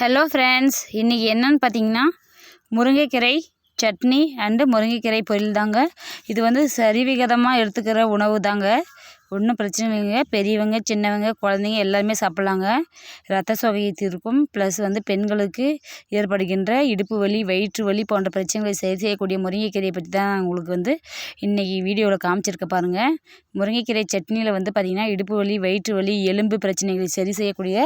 Hello friends இன்றைக்கி என்னன்னு பார்த்தீங்கன்னா முருங்கைக்கீரை சட்னி அண்டு முருங்கைக்கீரை பொரியல் தாங்க. இது வந்து சரிவிகிதமாக எடுத்துக்கிற உணவு தாங்க. ஒன்றும் பிரச்சனை இல்லைங்க. பெரியவங்க சின்னவங்க குழந்தைங்க எல்லாருமே சாப்பிட்லாங்க. ரத்த சோகையை தீர்க்கும் ப்ளஸ் வந்து பெண்களுக்கு ஏற்படுகின்ற இடுப்பு வலி வயிற்று வலி போன்ற பிரச்சனைகளை சரி செய்யக்கூடிய முருங்கைக்கீரையை பற்றி தான் நான் உங்களுக்கு வந்து இன்றைக்கி வீடியோவில் காமிச்சிருக்க பாருங்கள் முருங்கைக்கீரை சட்னியில் வந்து பார்த்திங்கன்னா இடுப்பு வலி வயிற்று வலி எலும்பு பிரச்சனைகளை சரி செய்யக்கூடிய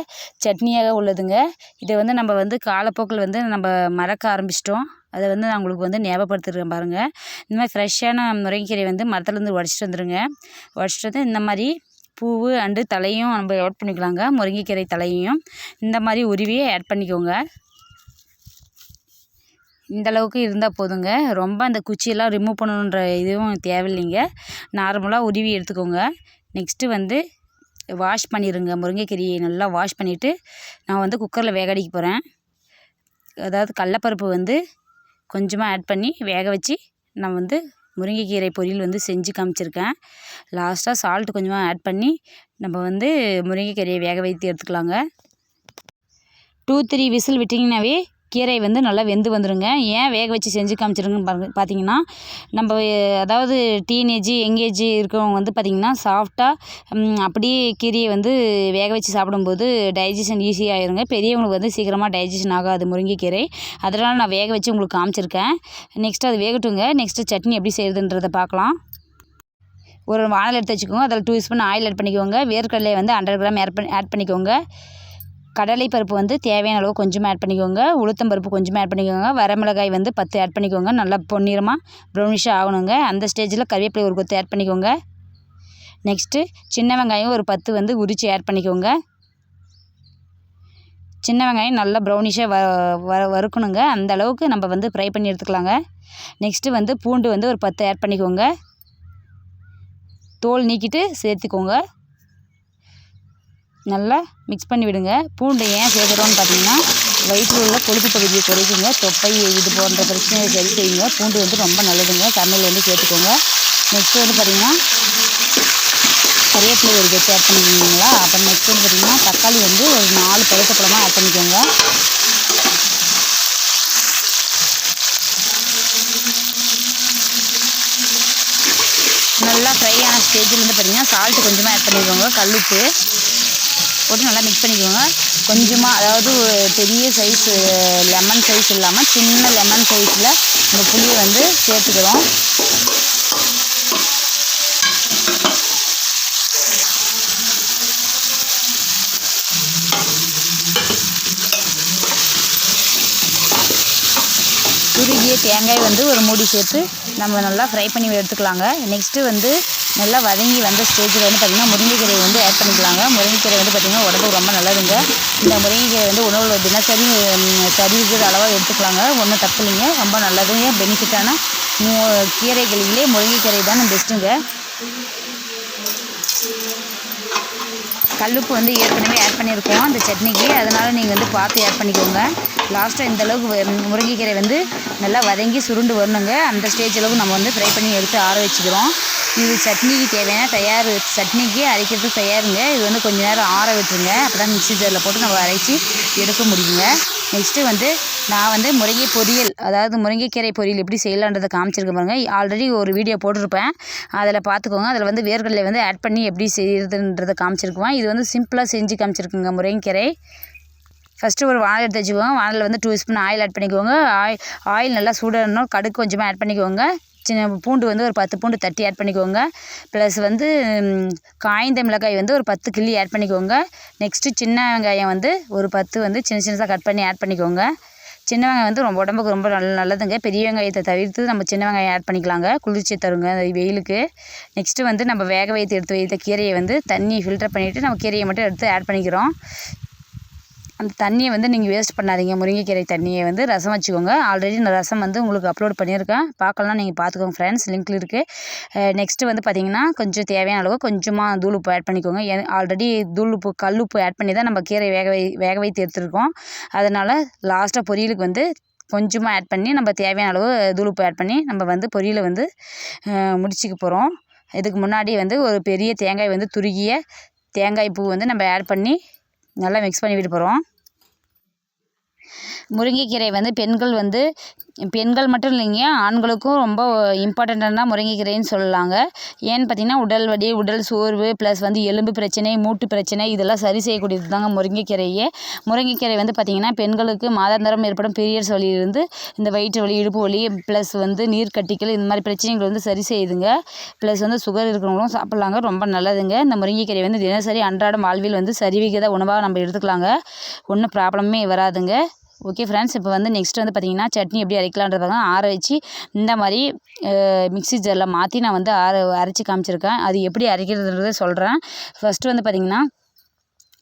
சட்னியாக உள்ளதுங்க. இதை வந்து நம்ம வந்து காலப்போக்கில் வந்து நம்ம மறக்க ஆரம்பிச்சிட்டோம். அதை வந்து நான் உங்களுக்கு வந்து ஞாபகப்படுத்திருக்கேன் பாருங்கள் இந்த மாதிரி ஃப்ரெஷ்ஷான முருங்கைக்கீரை வந்து மரத்துலேருந்து உடச்சிட்டு வந்துடுங்க உடச்சிட்டு வந்து இந்த மாதிரி பூவு அண்டு தலையும் நம்ம ஆட் பண்ணிக்கலாங்க. முருங்கைக்கீரை தலையையும் இந்த மாதிரி உருவியை ஆட் பண்ணிக்கோங்க. இந்த அளவுக்கு இருந்தால் போதுங்க. ரொம்ப அந்த குச்சியெல்லாம் ரிமூவ் பண்ணணுன்ற இதுவும் தேவையில்லைங்க. நார்மலாக உருவி எடுத்துக்கோங்க. நெக்ஸ்ட்டு வந்து வாஷ் பண்ணிடுங்க முருங்கைக்கீரையை நல்லா வாஷ் பண்ணிவிட்டு நான் வந்து குக்கரில் வேக அடிக்க போகிறேன் அதாவது கடலப்பருப்பு வந்து கொஞ்சமாக ஆட் பண்ணி வேக வச்சு நான் வந்து முருங்கைக்கீரை பொரியல் வந்து செஞ்சு காமிச்சிருக்கேன். லாஸ்ட்டாக சால்ட் கொஞ்சமாக ஆட் பண்ணி நம்ம வந்து முருங்கைக்கீரையை வேக வைத்து எடுத்துக்கலாங்க. டூ த்ரீ விசில் விட்டிங்கனாவே கீரை வந்து நல்லா வெந்து வந்துடுங்க ஏன் வேக வச்சு செஞ்சு காமிச்சிருங்கன்னு பாருங்க பார்த்தீங்கன்னா நம்ம அதாவது டீனேஜ் எங்கேஜ் இருக்கிறவங்க வந்து பார்த்திங்கன்னா சாஃப்டாக அப்படியே கீரையை வந்து வேக வச்சு சாப்பிடும்போது டைஜஷன் ஈஸியாகிருங்க பெரியவங்களுக்கு வந்து சீக்கிரமாக டைஜஷன் ஆகாது முருங்கைக்கீரை அதனால் நான் வேக வச்சு உங்களுக்கு காமிச்சிருக்கேன். நெக்ஸ்ட்டு அது வேகட்டுங்க. நெக்ஸ்ட்டு சட்னி எப்படி செய்கிறதுன்றதை பார்க்கலாம் ஒரு வானல் எடுத்து வச்சுக்கோங்க. அதில் டூ ஸ்பூன் ஆயில் ஆட் பண்ணிக்கோங்க. வேர்க்கடலையை வந்து ஹண்ட்ரட் கிராம் ஆட் பண்ணி ஆட் பண்ணிக்கோங்க. கடலை பருப்பு வந்து தேவையான அளவு கொஞ்சமாக ஆட் பண்ணிக்கோங்க. உளுத்தம் பருப்பு கொஞ்சமாக ஆட் பண்ணிக்கோங்க. வரமிளகாய் வந்து பத்து ஆட் பண்ணிக்கோங்க. நல்லா பொன்னிறமாக ப்ரௌனிஷாக ஆகணுங்க. அந்த ஸ்டேஜில் கறிவேப்பிலை ஒரு கொத்து ஆட் பண்ணிக்கோங்க. நெக்ஸ்ட்டு சின்ன வெங்காயம் ஒரு பத்து வந்து உரித்து ஆட் பண்ணிக்கோங்க. சின்ன வெங்காயம் நல்லா ப்ரௌனிஷாக வ வ வறுக்கணுங்க. அந்த அளவுக்கு நம்ம வந்து ஃப்ரை பண்ணி எடுத்துக்கலாங்க. நெக்ஸ்ட்டு வந்து பூண்டு வந்து ஒரு பத்து ஆட் பண்ணிக்கோங்க. தோல் நீக்கிட்டு சேர்த்துக்கோங்க. நல்லா மிக்ஸ் பண்ணி விடுங்க. பூண்டு ஏன் சேர்க்குறோன்னு பார்த்தீங்கன்னா வயிற்றில் உள்ள கொழுப்பு பகுதியை குறைக்குங்க. தொப்பை இது போன்ற பிரச்சனையை சரி செய்யுங்க. பூண்டு வந்து ரொம்ப நல்லதுங்க. சமையல் வந்து சேர்த்துக்கோங்க. நெக்ஸ்ட் வந்து பார்த்திங்கன்னா கறிவேப்பிலை ஒரு கெட்டு ஆட் பண்ணிக்கிங்களா. அப்புறம் நெக்ஸ்ட் வந்து பார்த்திங்கன்னா தக்காளி வந்து ஒரு நாலு பழுத்த பழமாக ஆட் பண்ணிக்கோங்க. நல்லா ஃப்ரை ஆன ஸ்டேஜில் வந்து பார்த்திங்கன்னா சால்ட்டு கொஞ்சமாக ஆட் பண்ணிக்கோங்க. கல்லுப்பு. போட்டு நல்லா மிக்ஸ் பண்ணிக்கோங்க. கொஞ்சமாக அதாவது ஒரு பெரிய சைஸ் லெமன் சைஸ் இல்லாமல் சின்ன லெமன் சைஸில் இந்த புளியை வந்து சேர்த்துக்கிறோம். துருகிய தேங்காய் வந்து ஒரு மூடி சேர்த்து நம்ம நல்லா ஃப்ரை பண்ணி எடுத்துக்கலாங்க. நெக்ஸ்ட்டு வந்து நல்லா வதங்கி வந்த ஸ்டேஜில் வந்து பார்த்திங்கன்னா முருங்கைக்கீரை வந்து ஆட் பண்ணிக்கலாங்க. முருங்கைக்கீரை வந்து பார்த்திங்கன்னா உடம்புக்கு ரொம்ப நல்லதுங்க. இந்த முருங்கைக்கீரை வந்து உணவில் தினசரி சரிவிகிற அளவாக எடுத்துக்கலாங்க. ஒன்றும் தப்பு இல்லைங்க. ரொம்ப நல்லதுங்க. பெனிஃபிட்டான கீரைகளிலே முருங்கைக்கீரை தான் பெஸ்ட்டுங்க கல்லுப்பு வந்து ஏற்கனவே ஆட் பண்ணியிருக்கோம். அந்த சட்னிக்கு. அதனால் நீங்கள் வந்து பார்த்து ஆட் பண்ணிக்கோங்க. லாஸ்ட்டாக இந்த அளவுக்கு முருங்கைக்கீரை வந்து நல்லா வதங்கி சுருண்டு வரணுங்க. அந்த ஸ்டேஜ் அளவுக்கு நம்ம வந்து ஃப்ரை பண்ணி எடுத்து ஆற வச்சுக்கிறோம். இது சட்னிக்கு தேவையான தயார் சட்னிக்கு அரைக்கிறதுக்கு தயாருங்க. இது வந்து கொஞ்சம் நேரம் ஆற விட்டுருங்க. அப்போ தான் மிக்சி ஜாரில் போட்டு நம்ம அரைச்சி எடுக்க முடியுங்க. நெக்ஸ்ட்டு வந்து நான் வந்து முருங்கை பொரியல் அதாவது முருங்கைக்கீரை பொரியல் எப்படி செய்யலான்றதை காமிச்சிருக்கேன் பாருங்கள் ஆல்ரெடி ஒரு வீடியோ போட்டிருப்பேன். அதில் பார்த்துக்கோங்க. அதில் வந்து வேர்கடலை வந்து ஆட் பண்ணி எப்படி செய்கிறதுன்றதை காமிச்சிருக்குவேன். இது வந்து சிம்பிளாக செஞ்சு காமிச்சிருக்குங்க முருங்கைக்கீரை. ஃபஸ்ட்டு ஒரு வானல் எடுத்து வச்சுக்கோங்க. வானலில் வந்து டூ ஸ்பூன் ஆயில் ஆட் பண்ணிக்கோங்க. ஆயில் ஆயில் நல்லா சூடாகணும் கடுகு கொஞ்சமாக ஆட் பண்ணிக்கோங்க. சின்ன பூண்டு வந்து ஒரு பத்து பூண்டு தட்டி ஆட் பண்ணிக்கோங்க. ப்ளஸ் வந்து காய்ந்த மிளகாய் வந்து ஒரு பத்து கிள்ளி ஆட் பண்ணிக்கோங்க. நெக்ஸ்ட்டு சின்ன வெங்காயம் வந்து ஒரு பத்து வந்து சின்ன சின்னதாக கட் பண்ணி ஆட் பண்ணிக்கோங்க. சின்ன வெங்காயம் வந்து ரொம்ப உடம்புக்கு ரொம்ப நல்ல நல்லதுங்க. பெரிய வெங்காயத்தை தவிர்த்து நம்ம சின்ன வெங்காயம் ஆட் பண்ணிக்கலாங்க. குளிர்ச்சி தருங்க வெயிலுக்கு. நெக்ஸ்ட்டு வந்து நம்ம வேக வைத்து எடுத்து வைத்த கீரையை வந்து தண்ணி ஃபில்டர் பண்ணிவிட்டு நம்ம கீரையை மட்டும் எடுத்து ஆட் பண்ணிக்கிறோம். அந்த தண்ணியை வந்து நீங்கள் வேஸ்ட் பண்ணாதீங்க. முருங்கைக்கீரை தண்ணியை வந்து ரசம் வச்சுக்கோங்க. ஆல்ரெடி நான் ரசம் வந்து உங்களுக்கு அப்லோட் பண்ணியிருக்கேன். பார்க்கலாம் நீங்கள் பார்த்துக்கோங்க ஃப்ரெண்ட்ஸ் லிங்க்கில் இருக்குது நெக்ஸ்ட்டு வந்து பார்த்திங்கன்னா கொஞ்சம் தேவையான அளவு கொஞ்சமாக தூள் உப்பு ஆட் பண்ணிக்கோங்க. ஆல்ரெடி தூள் உப்பு கல் உப்பு ஆட் பண்ணி தான் நம்ம கீரை வேக வை வேக வைத்து எடுத்துருக்கோம். அதனால் லாஸ்ட்டாக பொரியலுக்கு வந்து கொஞ்சமாக ஆட் பண்ணி நம்ம தேவையான அளவு தூள் உப்பு ஆட் பண்ணி நம்ம வந்து பொரியலை வந்து முடிச்சிக்க போகிறோம் இதுக்கு முன்னாடி வந்து ஒரு பெரிய தேங்காய் வந்து துருகிய தேங்காய் பூ வந்து நம்ம ஆட் பண்ணி நல்லா மிக்ஸ் பண்ணிவிட்டு போகிறோம் முருங்கைக்கீரை வந்து பெண்கள் வந்து பெண்கள் மட்டும் இல்லைங்க ஆண்களுக்கும் ரொம்ப இம்பார்ட்டண்ட்டான முருங்கைக்கீரைன்னு சொல்லலாங்க. ஏன்னு பார்த்தீங்கன்னா உடல் வலி உடல் சோர்வு ப்ளஸ் வந்து எலும்பு பிரச்சனை மூட்டு பிரச்சனை இதெல்லாம் சரி செய்யக்கூடியது தாங்க முருங்கைக்கீரையே. முருங்கைக்கீரை வந்து பார்த்திங்கன்னா பெண்களுக்கு மாதாந்திரம் ஏற்படும் பீரியட்ஸ் வலியிலிருந்து இந்த வயிற்று வலி இடுப்பு வலி ப்ளஸ் வந்து நீர் கட்டிக்கல் இந்த மாதிரி பிரச்சனைகள் வந்து சரி செய்யுதுங்க. ப்ளஸ் வந்து சுகர் இருக்கிறவங்களும் சாப்பிட்லாங்க ரொம்ப நல்லதுங்க. இந்த முருங்கைக்கீரை வந்து தினசரி அன்றாடம் வாழ்வில் வந்து சரிவிகித உணவாக நம்ம எடுத்துக்கலாங்க. ஒன்றும் ப்ராப்ளமே வராதுங்க. ஓகே ஃப்ரெண்ட்ஸ் இப்போ வந்து நெக்ஸ்ட் வந்து பார்த்திங்கன்னா சட்னி எப்படி அரைக்கலான்றதாங்க ஆற வச்சு இந்த மாதிரி மிக்ஸி ஜாரில் மாற்றி நான் வந்து ஆற அரைச்சி காமிச்சிருக்கேன். அது எப்படி அரைக்கிறதுன்றதை சொல்கிறேன் ஃபஸ்ட்டு வந்து பார்த்திங்கன்னா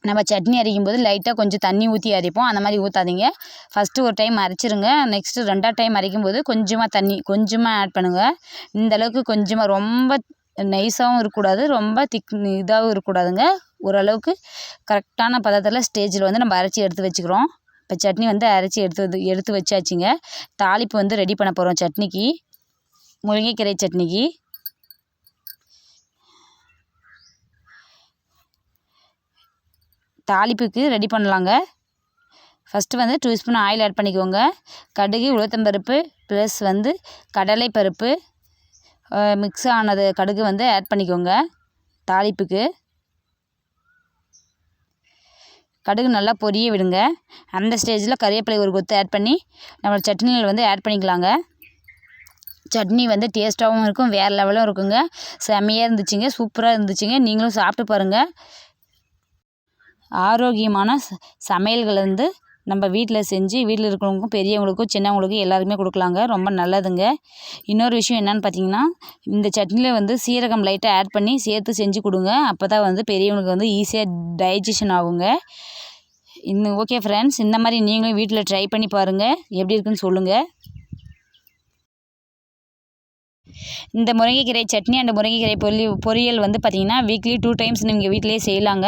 நம்ம சட்னி அரைக்கும் போது லைட்டாக கொஞ்சம் தண்ணி ஊற்றி அரைப்போம். அந்த மாதிரி ஊற்றாதீங்க ஃபஸ்ட்டு ஒரு டைம் அரைச்சிருங்க. நெக்ஸ்ட்டு ரெண்டாவது டைம் அரைக்கும் போது கொஞ்சமாக தண்ணி கொஞ்சமாக ஆட் பண்ணுங்கள் இந்த அளவுக்கு கொஞ்சமாக ரொம்ப நைஸாகவும் இருக்கக்கூடாது. ரொம்ப திக் இதாகவும் இருக்கக்கூடாதுங்க. ஓரளவுக்கு கரெக்டான பதத்தில் ஸ்டேஜில் வந்து நம்ம அரைச்சி எடுத்து வச்சுக்கிறோம். இப்போ சட்னி வந்து அரைச்சி எடுத்து எடுத்து வச்சாச்சுங்க. தாளிப்பு வந்து ரெடி பண்ண போகிறோம் சட்னிக்கு. முருங்கைக்கீரை சட்னிக்கு. தாளிப்புக்கு ரெடி பண்ணலாங்க. ஃபஸ்ட்டு வந்து டூ ஸ்பூன் ஆயில் ஆட் பண்ணிக்கோங்க. கடுகு உளுத்தம்பருப்பு ப்ளஸ் வந்து கடலை பருப்பு மிக்ஸ் ஆனது கடுகு வந்து ஆட் பண்ணிக்கோங்க. தாளிப்புக்கு. கடுகு நல்லா பொரிய விடுங்க. அந்த ஸ்டேஜில் கறிவேப்பிலை ஒரு கொத்து ஆட் பண்ணி நம்ம சட்னியில் வந்து ஆட் பண்ணிக்கலாங்க. சட்னி வந்து டேஸ்ட்டாகவும் இருக்கும் வேறு லெவலும் இருக்குங்க. செம்மையாக இருந்துச்சுங்க சூப்பராக இருந்துச்சுங்க. நீங்களும் சாப்பிட்டு பாருங்கள் ஆரோக்கியமான ச சமையல்கள் வந்து நம்ம வீட்டில் செஞ்சு வீட்டில் இருக்கிறவங்களுக்கும் பெரியவங்களுக்கும் சின்னவங்களுக்கும் எல்லாருக்குமே கொடுக்கலாங்க. ரொம்ப நல்லதுங்க. இன்னொரு விஷயம் என்னென்னு பார்த்தீங்கன்னா இந்த சட்னியில் வந்து சீரகம் லைட்டாக ஆட் பண்ணி சேர்த்து செஞ்சு கொடுங்க. அப்போ தான் வந்து பெரியவங்களுக்கு வந்து ஈஸியாக டைஜஷன் ஆகுங்க. இன்னும் ஓகே ஃப்ரெண்ட்ஸ் இந்த மாதிரி நீங்களும் வீட்டில் ட்ரை பண்ணி பாருங்கள் எப்படி இருக்குன்னு சொல்லுங்கள் இந்த முருங்கைக்கீரை சட்னி அண்ட் முருங்கைக்கீரை பொரி பொரியல் வந்து பார்த்திங்கன்னா வீக்லி டூ டைம்ஸ் நீங்கள் வீட்டிலேயே செய்யலாங்க.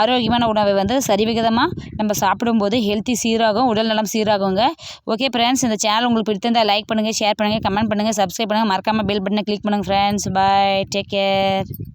ஆரோக்கியமான உணவை வந்து சரிவிகிதமாக நம்ம சாப்பிடும்போது ஹெல்த்தி சீராகும் உடல் நலம் சீராகுங்க. ஓகே ஃப்ரெண்ட்ஸ் இந்த சேனல் உங்களுக்கு பிடித்திருந்தால் லைக் பண்ணுங்கள் ஷேர் பண்ணுங்கள் கமெண்ட் பண்ணுங்கள் சப்ஸ்கிரைப் பண்ணுங்கள் மறக்காமல் பெல் பட்டனை கிளிக் பண்ணுங்கள் ஃப்ரெண்ட்ஸ் பாய் டேக் கேர்